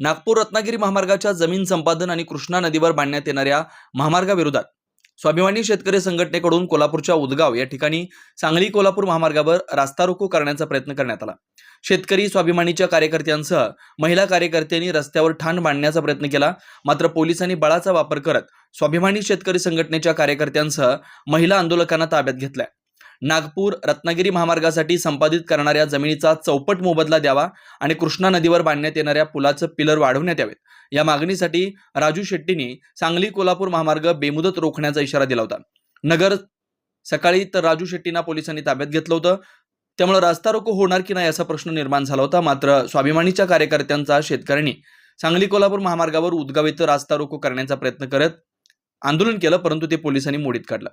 नागपूर रत्नागिरी महामार्गाच्या जमीन संपादन आणि कृष्णा नदीवर बांधण्यात येणाऱ्या महामार्गाविरोधात स्वाभिमानी शेतकरी संघटनेकडून कोल्हापूरच्या उदगाव या ठिकाणी सांगली कोल्हापूर महामार्गावर रास्ता रोको करण्याचा प्रयत्न करण्यात आला. शेतकरी स्वाभिमानीच्या कार्यकर्त्यांसह महिला कार्यकर्त्यांनी रस्त्यावर ठाण बांधण्याचा प्रयत्न केला. मात्र पोलिसांनी बळाचा वापर करत स्वाभिमानी शेतकरी संघटनेच्या कार्यकर्त्यांसह महिला आंदोलकांना ताब्यात घेतलाय. नागपूर रत्नागिरी महामार्गासाठी संपादित करणाऱ्या जमिनीचा चौपट मोबदला द्यावा आणि कृष्णा नदीवर बांधण्यात येणाऱ्या पुलाचं पिलर वाढवण्यात यावेत. या मागणीसाठी राजू शेट्टींनी सांगली कोल्हापूर महामार्ग बेमुदत रोखण्याचा इशारा दिला होता. नगर सकाळी तर राजू शेट्टींना पोलिसांनी ताब्यात घेतलं होतं. त्यामुळे रास्ता रोको होणार की नाही असा प्रश्न निर्माण झाला होता. मात्र स्वाभिमानीच्या कार्यकर्त्यांचा शेतकऱ्यांनी सांगली कोल्हापूर महामार्गावर उदगाव इथं रास्ता रोको करण्याचा प्रयत्न करत आंदोलन केलं परंतु ते पोलिसांनी मोडीत काढलं.